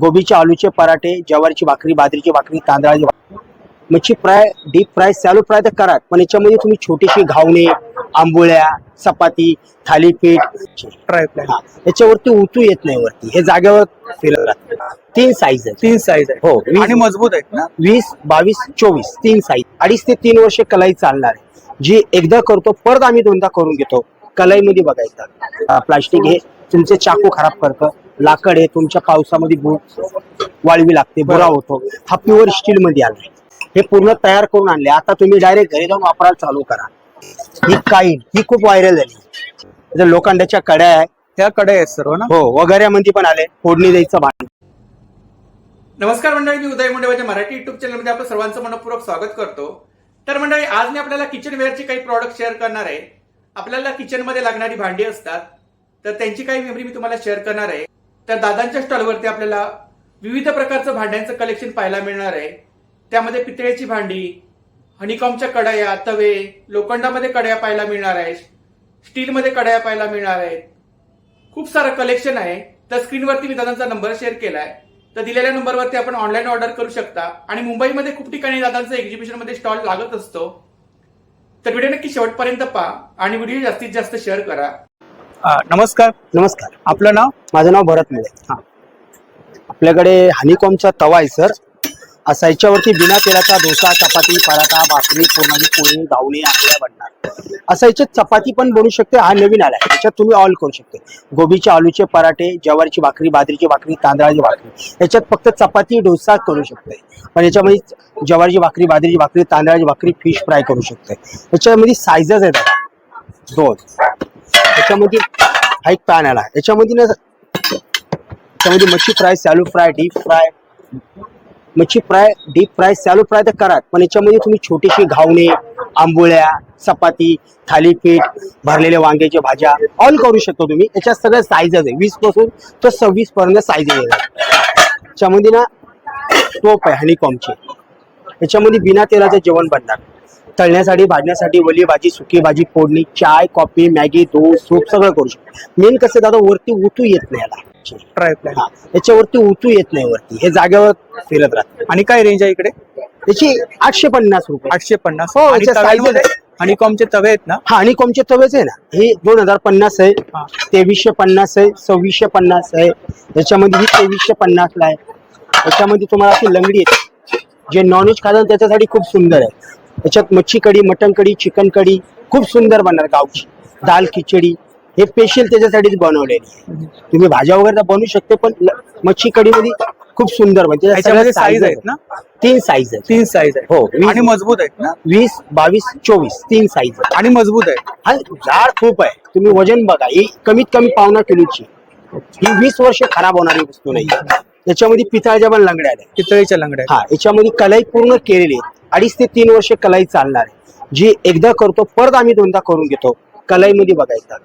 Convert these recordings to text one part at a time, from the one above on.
गोबीचे आलूचे पराठे ज्वारीची भाकरी बाजरीची भाकरी तांदळाची भाकरी. मच्छी fry deep fry shallow fry तर करा पण याच्यामध्ये तुम्ही छोटीशी घावणे आंबोळ्या चपाती थालीपीठ याच्यावरती उतू येत नाही वरती. हे जागेवर फिरत राहतं तीन साईज आहेत. तीन साईज आहे हो आणि मजबूत आहेत ना? वीस बावीस चोवीस तीन साईज अडीच ते तीन वर्ष कलाई चालणार आहे. जी एकदा करतो परत आम्ही दोनदा करून घेतो. कलाईमध्ये बघायचं. प्लास्टिक हे तुमचे चाकू खराब करतं. लाकड आहे तुमच्या पावसामध्ये बु- वाळवी लागते बुरा होतो. हा प्युअर स्टील मध्ये आलाय. हे पूर्ण तयार करून आणले. आता तुम्ही डायरेक्ट घरी जाऊन वापरायला चालू करा. ही काईन ही खूप व्हायरल झाली. जर लोखंडाच्या कड्या आहे त्या कडे आहेत सर्व ना? हो वगैरेमध्ये पण आले. फोडणी द्यायचं भांड. नमस्कार मंडळी मी उदय मुंडेवाच्या मराठी युट्यूब चॅनलमध्ये आपलं सर्वांचं मनपूर्वक स्वागत करतो. तर मंडळी आज मी आपल्याला किचन वेअरचे काही प्रॉडक्ट शेअर करणार आहे. आपल्याला किचनमध्ये लागणारी भांडी असतात. तर त्यांची काही मेमरी मी तुम्हाला शेअर करणार आहे. तर दादांच्या स्टॉलवरती आपल्याला विविध प्रकारचं भांड्यांचं कलेक्शन पाहायला मिळणार आहे. त्यामध्ये पितळेची भांडी हनीकॉमच्या कडाया तवे लोखंडामध्ये कडाया पाहायला मिळणार आहे स्टीलमध्ये कडाया पाहायला मिळणार आहेत. खूप सारं कलेक्शन आहे. तर स्क्रीनवरती मी दादांचा नंबर शेअर केलाय. तर दिलेल्या नंबरवरती आपण ऑनलाईन ऑर्डर करू शकता. आणि मुंबईमध्ये खूप ठिकाणी दादांचं एक्झिबिशनमध्ये स्टॉल लागत असतो. तर व्हिडिओ नक्की शेवटपर्यंत पहा आणि व्हिडिओ जास्तीत जास्त शेअर करा. नमस्कार. नमस्कार. आपलं नाव? माझं नाव भरत मुळे हा. आपल्याकडे हनीकॉमचा तवा आहे सर असा याच्यावरती बिना तेलाचा डोसा चपाती पराठा भाकरी कोणाची पोळी गावणी आंबळ्या बनणार. असं याच्यात चपाती पण बनवू शकते हा नवीन आला आहे. याच्यात तुम्ही ऑल करू शकते. गोबीचे आलूचे पराठे ज्वारीची भाकरी बाजरीची भाकरी तांदळाची भाकरी. याच्यात फक्त चपाती डोसा करू शकते. पण याच्यामध्ये ज्वारीची भाकरी बाजरीची भाकरी तांदळाची भाकरी फिश फ्राय करू शकते. याच्यामध्ये सायझेस आहेत. दोन. याच्यामध्ये हा एक पॅन आला याच्यामध्ये ना त्यामध्ये मच्छी fry shallow fry deep fry. मच्छी fry deep fry shallow fry तर करा पण याच्यामध्ये तुम्ही छोटीशी घावणे आंबोळ्या चपाती थालीपीठ भरलेल्या वांग्याच्या भाज्या ऑल करू शकतो तुम्ही. याच्यात सगळ्या साईजेस आहे. वीसपासून तर सव्वीस पर्यंत साईज आहे. याच्यामध्ये ना टोप आहे हनीकॉमची याच्यामध्ये बिना तेलाचं जेवण बनणार. तळण्यासाठी भाजण्यासाठी वली भाजी सुकी भाजी फोडणी चाय कॉफी मॅगी दूध सूप सगळं करू शकतो. मेन कसं दादा वरती उतू येत नाही याला हा, याच्यावरती उतू येत नाही वरती. हे जागेवर फिरत राहत. आणि काय रेंज आहे इकडे? याची आठशे पन्नास रुपये. आठशे पन्नास. हो, आणि याच्या तव्यांमध्ये size हनीकॉमचे तवे आहेत ना? हा आणि कोमचे तवेच आहे ना. हे दोन हजार पन्नास आहे. हा. तेवीसशे पन्नास आहे सव्वीसशे पन्नास आहे. याच्यामध्ये ही तेवीसशे पन्नास ला आहे. याच्यामध्ये तुम्हाला अशी लंगडी येते जे नॉनव्हेज खातात त्याच्यासाठी खूप सुंदर आहे. याच्यात मच्छी कढी मटन कढी चिकन कढी खूप सुंदर बनणार गावची. दाल खिचडी हे स्पेशल त्याच्यासाठीच बनवलेली आहे. तुम्ही भाज्या वगैरे तर बनवू शकते पण ल- मच्छी कढीमध्ये खूप सुंदर बनते. त्याच्यात याच्यामध्ये सगळ्या साईज size आहेत. ना? तीन साईज आहेत. तीन साईज आहे हो, वीस- आणि मजबूत आहेत ना? वीस बावीस चोवीस तीन साईज आहे आणि मजबूत आहे हा झाड खूप आहे. तुम्ही वजन बघा ही कमीत कमी पावणा किलोची ही वीस वर्ष खराब होणारी वस्तू नाही याच्यामध्ये पितळाच्या पण लंगड्या आहेत. पितळीच्या लंगड्या आहेत. हा याच्यामध्ये कलाई पूर्ण केलेली आहे. अडीच ते तीन वर्ष कलाई चालणार आहे. जी एकदा करतो परत आम्ही दोनदा करून घेतो. कलाईमध्ये बघायचं.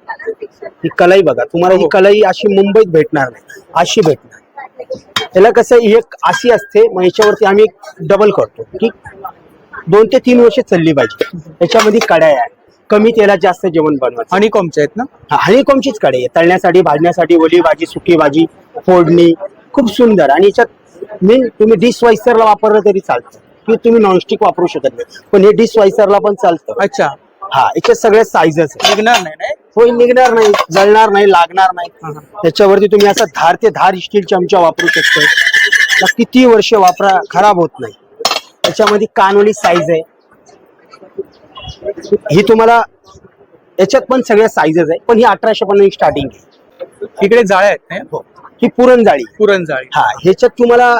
ही कलाई बघा. तुम्हाला ही कलाई अशी मुंबईत भेटणार नाही. अशी भेटणार त्याला कसं एक अशी असते मग याच्यावरती आम्ही डबल करतो. ठीक दोन ते तीन वर्ष चालली पाहिजे. याच्यामध्ये कड्या आहे. कमी तेलात जास्त जेवण बनवायचं. हनीकॉमचे आहेत ना? हा, हनीकॉमचीच कढई आहे. तळण्यासाठी भाजण्यासाठी ओली भाजी सुकी भाजी फोडणी. खूप सुंदर. आणि याच्यात मेन तुम्ही डिश वायसरला वापरलं तरी चालतं. की तुम्ही नॉनस्टिक वापरू शकत नाही. पण हे डिश वायसरला पण चालतं. अच्छा. हा याच्यात सगळ्या साईजेस निघणार नाही नाही? होय निघणार नाही जळणार नाही लागणार नाही. त्याच्यावरती तुम्ही असं धार ते धार स्टील चमचा वापरू शकता किती वर्ष वापरा खराब होत नाही. त्याच्यामध्ये कानोली साईज आहे. ही तुम्हाला याच्यात पण सगळ्या साईजेस आहे पण ही अठराशे पन्नास स्टार्टिंग आहे. इकडे जाळ्या आहेत नाही? हो. ही पुरण जाळी पुरण जाळी हा ह्याच्यात तुम्हाला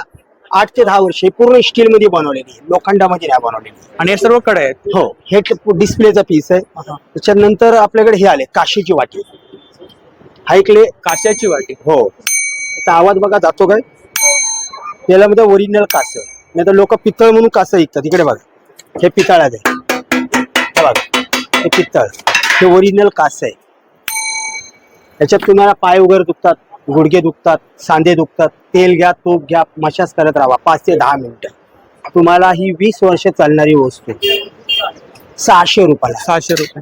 आठ ते दहा वर्ष पूर्ण स्टील मध्ये बनवलेली आहे. लोखंडामध्ये नाही बनवलेली आणि हे सर्वकडे आहेत? हो हे डिस्प्लेचा पीस आहे. त्याच्यानंतर आपल्याकडे हे आले काशीची वाटी. हा इकडे काच्याची वाटी. हो. त्याचा आवाज बघा जातो काय? त्याला ओरिजिनल कास. नाही तर लोक पितळ म्हणून कासं विकतात इकडे बघा. हे पितळाच आहे. हे बघा. हे पितळ. हे ओरिजिनल कास आहे. त्याच्यात तुम्हाला पाय वगैरे दुखतात. गुडघे दुखतात सांधे दुखतात तेल घ्या तूप घ्या मशाज करत राहा पाच ते दहा मिनिटं. तुम्हाला ही वीस वर्ष चालणारी वस्तू सहाशे रुपयाला. सहाशे रुपये.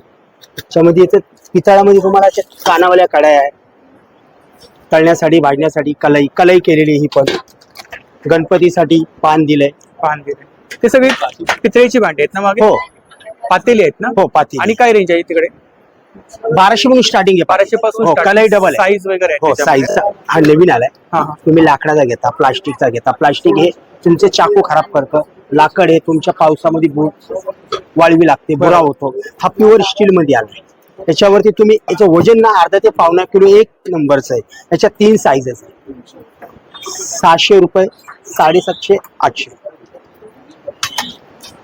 त्याच्यामध्ये येते पितळामध्ये तुम्हाला कानावाल्या कड्या आहे तळण्यासाठी भाजण्यासाठी कलई कलई केलेली ही पण. गणपतीसाठी पान दिलंय. पान दिले ते सगळी पितळेची भांडी आहेत ना मागे? हो. पातेली आहेत ना? हो पाती आणि काय रेंज आहे तिकडे? बाराशे म्हणून स्टार्टिंग आहे. बाराशे पासून हो कलई डबल साईज वगैरे हो. साईज हा नवीन आलाय. तुम्ही लाकडाचा घेता प्लास्टिकचा घेता. प्लास्टिक हे तुमचे चाकू खराब करतं. लाकड हे तुमच्या पावसामध्ये वाळवी लागते बुरा होतो. हा प्युअर स्टील मध्ये आलाय. त्याच्यावरती तुम्ही याचं वजन ना अर्धा ते पावणा किलो एक नंबरचं आहे. याच्यात तीन साईजेस आहे सहाशे रुपये साडेसातशे आठशे.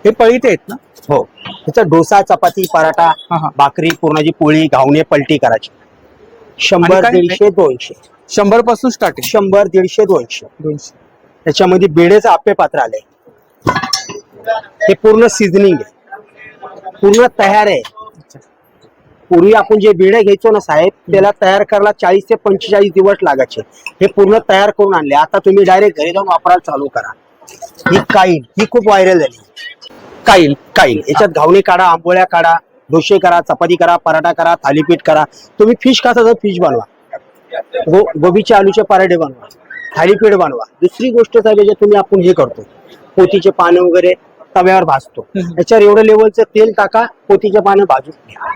हे पळीत आहेत ना? हो. त्याचा डोसा चपाती पराठा हा, हा. भाकरी पुरणाची पोळी घावणे पलटी करायची. शंभर काय? दीडशे दोनशे. शंभरपासून स्टार्टिंग शंभर दीडशे दोनशे. दोनशे. त्याच्यामध्ये बेडेचं आप्पे पात्र आले हे पूर्ण सिझनिंग आहे. पूर्ण तयार आहे. पूर्वी आपण जे बेडे घ्यायचो ना साहेब त्याला तयार करायला चाळीस ते पंचेचाळीस दिवस लागायचे. हे पूर्ण तयार करून आणले. आता तुम्ही डायरेक्ट घरी जाऊन वापरायला चालू करा. ही काईल ही खूप व्हायरल झाली. काईल काईल याच्यात घावणे काढा आंबोळ्या काढा डोसे करा चपाती करा पराठा करा थालीपीठ करा. तुम्ही फिश खाता तर फिश बनवा. गो गोबीचे आलूचे पराठे बनवा. थालीपीठ बनवा. दुसरी गोष्ट साहेब याच्यात तुम्ही आपण हे करतो. पोतीचे पानं वगैरे तव्यावर भाजतो. हम्म. त्याच्यावर एवढं लेवलचं तेल टाका पोतीचे पानं भाजून घ्या.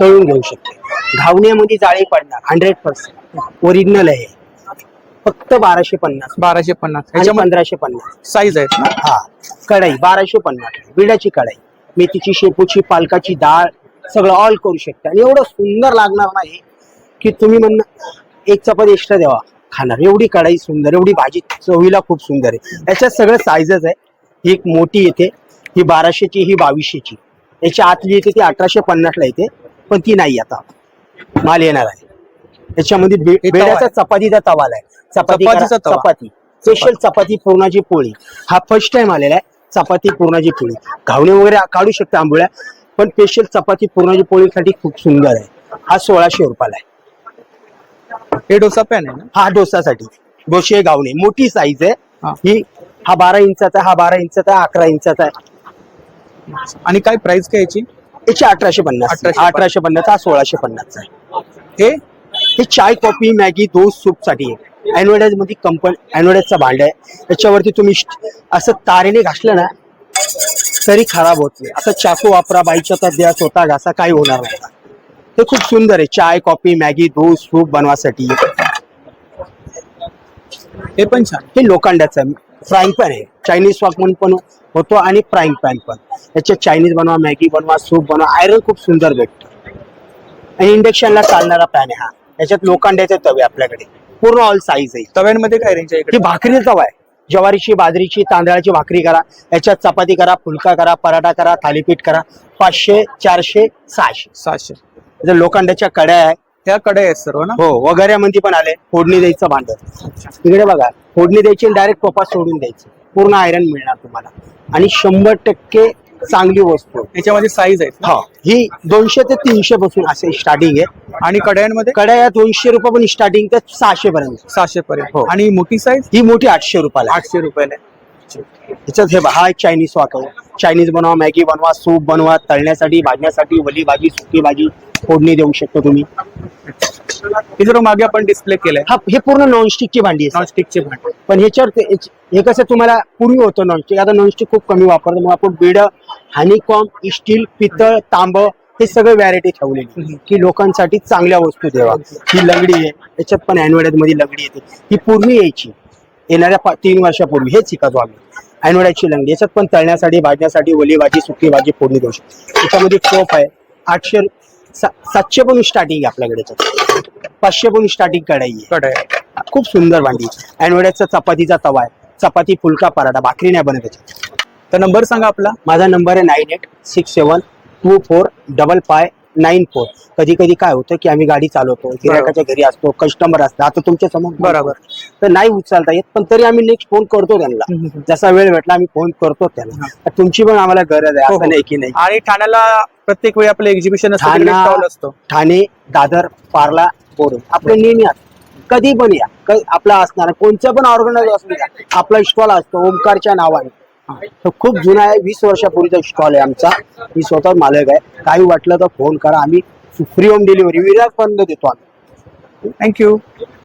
तळून घेऊ शकते. घावण्यामध्ये जाळी पडणार हंड्रेड पर्सेंट ओरिजिनल आहे. फक्त बाराशे पन्नास. बाराशे पन्नास. पंधराशे पन्नास. साईज आहेत ना? हा. कढाई बाराशे पन्नास. बिडाची कढाई मेथीची शेपूची पालकाची डाळ सगळं ऑल करू शकता. आणि एवढं सुंदर लागणार नाही की तुम्ही म्हणणार एक चपाती एक्स्ट्रा द्यावा. खाणार. एवढी कढाई सुंदर एवढी भाजी चवीला खूप सुंदर आहे. याच्यात सगळं साईजेस आहे. ही एक मोठी येते. ही बाराशेची ही बावीसशेची. याच्या आतली येते ती अठराशे पन्नासला येते पण ती नाही आता. माल येणार आहे. याच्यामध्ये बेड्याचा. चपातीचा तवा आहे चपाती. चपाती. स्पेशल चपाती पुरणाची पोळी. हा फर्स्ट टाइम आलेला आहे. चपाती पुरणाची पोळी. घावणे वगैरे काढू शकता आंबोळ्या पण स्पेशल चपाती पुरणाची पोळीसाठी खूप सुंदर आहे. हा सोळाशे रुपयाला आहे. हे डोसा पॅन आहे ना? हा डोसासाठी. डोसे घावणे. मोठी साईज आहे. हा. ही हा बारा इंचाचा हा बारा इंचाचा आहे, अकरा इंचाचा आहे. आणि काय प्राइस काय याची? याची अठराशे पन्नास. 1850. अठराशे पन्नास हा सोळाशे पन्नासचा आहे. हे? हे चाय कॉफी मॅगी दोन सूपसाठी आहे. अॅनोडाईजमध्ये कंपनी अॅनोडाईजचा भांड आहे. त्याच्यावरती तुम्ही असं तारेने घासलं ना तरी खराब होत नाही. असं चाकू वापरा बाईच्या तर द्या स्वतः घासा काही होणार नाही. हे खूप सुंदर आहे. चाय कॉफी मॅगी दूध सूप बनवासाठी. हे पण छान. हे लोखंडाचं आहे. फ्राईंग पॅन आहे. चायनीज स्वाक म्हणून पण होतो आणि फ्राईंग पॅन पण. याच्यात चायनीज बनवा मॅगी बनवा सूप बनवा आयरन खूप सुंदर भेटतं. आणि इंडक्शनला चालणारा पॅन आहे हा. याच्यात लोखंडाचे तवे आपल्याकडे. पूर्ण ऑल साईज आहे. तव्यांमध्ये काय रेंज आहे ही इकडे भाकरी तवा आहे. ज्वारीची बाजरीची तांदळाची भाकरी करा. याच्यात चपाती करा फुलका करा पराठा करा थालीपीठ करा. पाचशे चारशे सहाशे. सहाशे. जर लोखंडाच्या कड्या आहे ह्या कडे आहेत सर्व ना? हो वगैरेमध्ये पण आले. फोडणी द्यायचं भांड. इकडे बघा फोडणी द्यायची डायरेक्ट कोपा सोडून द्यायची. पूर्ण आयरन मिळणार तुम्हाला. आणि शंभर टक्के चांगली वस्तू आहे. याच्यामध्ये साईज आहेत हा ही दोनशे ते तीनशे पासून असे स्टार्टिंग आहे आणि कड्यांमध्ये कड्या या दोनशे रुपयापासून स्टार्टिंग ते सहाशे पर्यंत सहाशे पर्यंत हो. आणि मोठी साईज ही मोठी आठशे रुपयाला. आठशे रुपयाला आहे. त्याच्यात हे हा एक चायनीज वाक आहे चायनीज बनवा मॅगी बनवा सूप बनवा तळण्यासाठी भाजण्यासाठी वली भाजी सुकी भाजी फोडणी देऊ शकता तुम्ही. हे जर मागे आपण डिस्प्ले केलंय. हा हे पूर्ण नॉनस्टिकची भांडी आहे नॉनस्टिकचे भांडे. पण ह्याच्यावर हे कसं तुम्हाला पूर्वी होतं नॉनस्टिक आता नॉनस्टिक खूप कमी वापरतो. मग आपण बेड हानिकॉम स्टील पितळ तांब हे सगळे व्हॅरायटी ठेवलेली. की लोकांसाठी चांगल्या वस्तू द्यावा ही लंगडी आहे. याच्यात पण अॅनवॅडमध्ये लंगडी येते. ही पूर्वी यायची. येणाऱ्या पा- तीन वर्षापूर्वी. हेच शिकायचो आम्ही. अॅनवॅडची लंगडी. याच्यात पण तळण्यासाठी भाजण्यासाठी ओली भाजी सुकी भाजी फोडणी देऊ शकतो. त्याच्यामध्ये टोप आहे. आठशे सा- सातशे पण स्टार्टिंग आहे आपल्याकडे. पाचशे पण स्टार्टिंग कढाई कडे खूप सुंदर भांडी अॅनवड्याचा चपातीचा तवा आहे. चपाती फुलका पराठा भाकरी नाही बनत त्याच्यात तर नंबर सांगा आपला. माझा नंबर आहे nine eight six seven two four double five nine four. कधी कधी काय होतं की आम्ही गाडी चालवतो गिरायकाच्या घरी असतो कस्टमर असतो आता तुमच्यासमोर बरोबर. तर नाही उचलता येत पण तरी आम्ही नेक्स्ट फोन करतो त्यांना. जसा वेळ भेटला आम्ही फोन करतो त्यांना. तुमची पण आम्हाला गरज आहे हो, असं हो. नाही की नाही. आणि ठाण्याला प्रत्येक वेळी आपलं एक्झिबिशन असतं ठाणा- दादर पार्ला बोर. आपले नेहमी कधी पण या. आपला असणार कोणचं पण ऑर्गनायझर असू द्या. आपला स्टॉल असतो ओमकारच्या नावाने. तो खूप जुना आहे वीस वर्षापूर्वीचा स्टॉल आहे आमचा. मी स्वतः मालक आहे. काही वाटलं तर फोन करा. आम्ही फ्री होम डिलिव्हरी विराट पर्यंत देतो आम्ही. थँक्यू